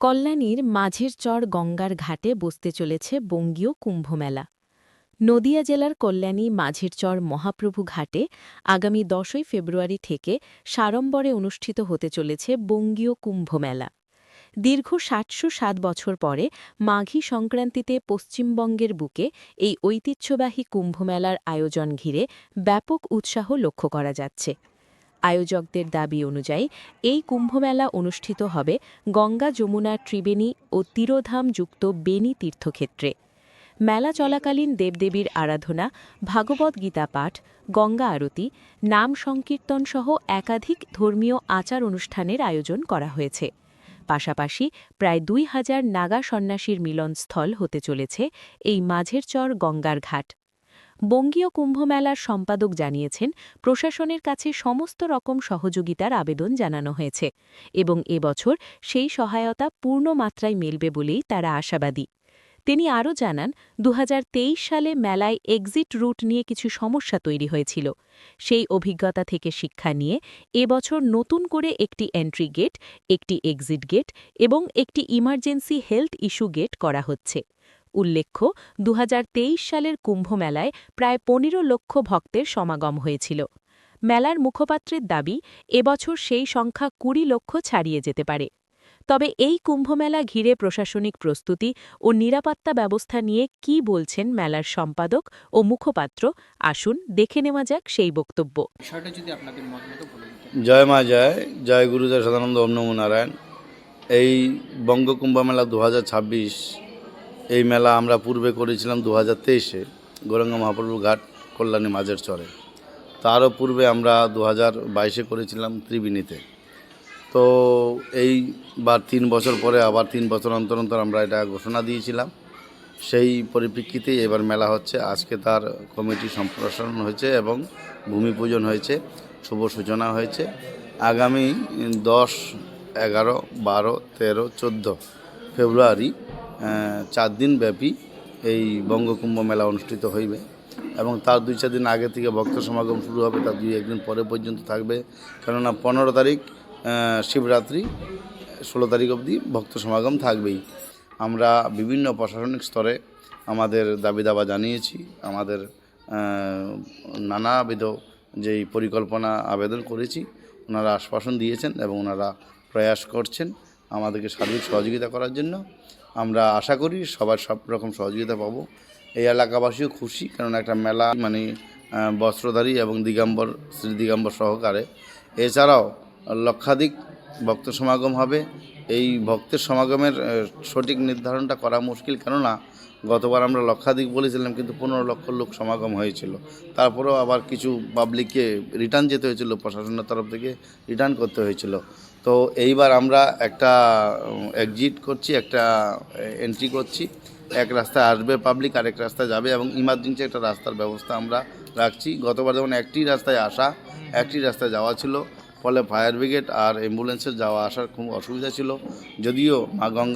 কল্যাণীর মাঝের চর গঙ্গার ঘাটে বসতে চলেছে বঙ্গীয় কুম্ভমেলা। নদিয়া জেলার কল্যাণী মাঝের চর মহাপ্রভু ঘাটে আগামী দশই ফেব্রুয়ারি থেকে সাড়ম্বরে অনুষ্ঠিত হতে চলেছে বঙ্গীয় কুম্ভমেলা। দীর্ঘ ষাটশো সাত বছর পরে মাঘী সংক্রান্তিতে পশ্চিমবঙ্গের বুকে এই ঐতিহ্যবাহী কুম্ভমেলার আয়োজন ঘিরে ব্যাপক উৎসাহ লক্ষ্য করা যাচ্ছে। আয়োজকদের দাবি অনুযায়ী, এই কুম্ভমেলা অনুষ্ঠিত হবে গঙ্গা যমুনা ত্রিবেণী ও তীরধাম যুক্ত বেনী তীর্থক্ষেত্রে। মেলা চলাকালীন দেবদেবীর আরাধনা, ভাগবত গীতা পাঠ, গঙ্গা আরতি, নাম সংকীর্তন সহ একাধিক ধর্মীয় আচার অনুষ্ঠানের আয়োজন করা হয়েছে। পাশাপাশি প্রায় দুই হাজার নাগা সন্ন্যাসীর মিলনস্থল হতে চলেছে এই মাঝের চর গঙ্গার ঘাট। বঙ্গীয় কুম্ভমেলার সম্পাদক জানিয়েছেন, প্রশাসনের কাছে সমস্ত রকম সহযোগিতার আবেদন জানানো হয়েছে এবং এবছর সেই সহায়তা পূর্ণ মাত্রায় মিলবে বলেই তারা আশাবাদী। তিনি আরও জানান দু হাজার তেইশ সালে মেলায় এক্সিট রুট নিয়ে কিছু সমস্যা তৈরি হয়েছিল। সেই অভিজ্ঞতা থেকে শিক্ষা নিয়ে এবছর নতুন করে একটি এন্ট্রি গেট, একটি এক্সিট গেট এবং একটি ইমার্জেন্সি হেলথ ইস্যু গেট করা হচ্ছে। উল্লেখ্য দু হাজার তেইশ সালের কুম্ভমেলায় প্রায় পনেরো লক্ষ ভক্তের সমাগম হয়েছিল। মেলার মুখপাত্রের দাবি এবছর সেই সংখ্যা কুড়ি লক্ষ ছাড়িয়ে যেতে পারে। তবে এই কুম্ভমেলা ঘিরে প্রশাসনিক প্রস্তুতি ও নিরাপত্তা ব্যবস্থা নিয়ে কি বলছেন মেলার সম্পাদক ও মুখপাত্র আসুন দেখে নেওয়া যাক সেই বক্তব্য। বিষয়টা যদি আপনাদের মতামত বলে দিতেন। জয় মা জয় জয় গুরুদেব সদানন্দ নমো নারায়ণ। এই বঙ্গকুম্ভ মেলা দু এই মেলা আমরা পূর্বে করেছিলাম দু হাজার তেইশে গৌরঙ্গা মহাপ্রভু ঘাট কল্যাণী মাঝের চরে। তারও পূর্বে আমরা দু হাজার বাইশে করেছিলাম ত্রিবেণীতে। তো এইবার তিন বছর পরে, আবার তিন বছর অন্তর অন্তর আমরা এটা ঘোষণা দিয়েছিলাম। সেই পরিপ্রেক্ষিতে এবার মেলা হচ্ছে। আজকে তার কমিটি সম্প্রসারণ হয়েছে এবং ভূমি পূজন হয়েছে, শুভ সূচনা হয়েছে। আগামী দশ, এগারো, বারো, তেরো, চোদ্দ ফেব্রুয়ারি চার দিন ব্যাপী এই বঙ্গকুম্ভ মেলা অনুষ্ঠিত হইবে এবং তার দুই চার দিন আগে থেকে ভক্ত সমাগম শুরু হবে, তার দুই একদিন পরে পর্যন্ত থাকবে। কেননা পনেরো তারিখ শিবরাত্রি, ষোলো তারিখ অবধি ভক্ত সমাগম থাকবেই। আমরা বিভিন্ন প্রশাসনিক স্তরে আমাদের দাবি দাবা জানিয়েছি, আমাদের নানাবিধ যেই পরিকল্পনা আবেদন করেছি, ওনারা আশ্বাসন দিয়েছেন এবং ওনারা প্রয়াস করছেন। আমাদেরকে সার্বিক সহযোগিতা করার জন্য। আমরা আশা করি সবার সব রকম সহযোগিতা পাবো। এই এলাকাবাসীও খুশি কারণ একটা মেলা মানে বস্ত্রধারী এবং দিগম্বর, শ্রী দিগম্বর সহকারে। এছাড়াও লক্ষাধিক ভক্ত সমাগম হবে। এই ভক্তের সমাগমের সঠিক নির্ধারণটা করা মুশকিল। কেননা, গতবার আমরা লক্ষাধিক বলেছিলাম, কিন্তু পনেরো লক্ষ লোক সমাগম হয়েছিল। তারপরেও আবার কিছু পাবলিককে রিটার্ন যেতে হয়েছিল, প্রশাসনের তরফ থেকে রিটার্ন করতে হয়েছিল। তো এইবার আমরা একটা এক্সিট করছি, একটা এন্ট্রি করছি। এক রাস্তায় আসবে পাবলিক আরেক রাস্তায় যাবে এবং ইমার্জেন্সি একটা রাস্তার ব্যবস্থা আমরা রাখছি। গতবার যেমন একটি রাস্তায় আসা, একটি রাস্তায় যাওয়া ছিল। ফলে ফায়ার ব্রিগেড আর অ্যাম্বুলেন্সের যাওয়া আসার খুব অসুবিধা ছিল। যদিও মা গঙ্গা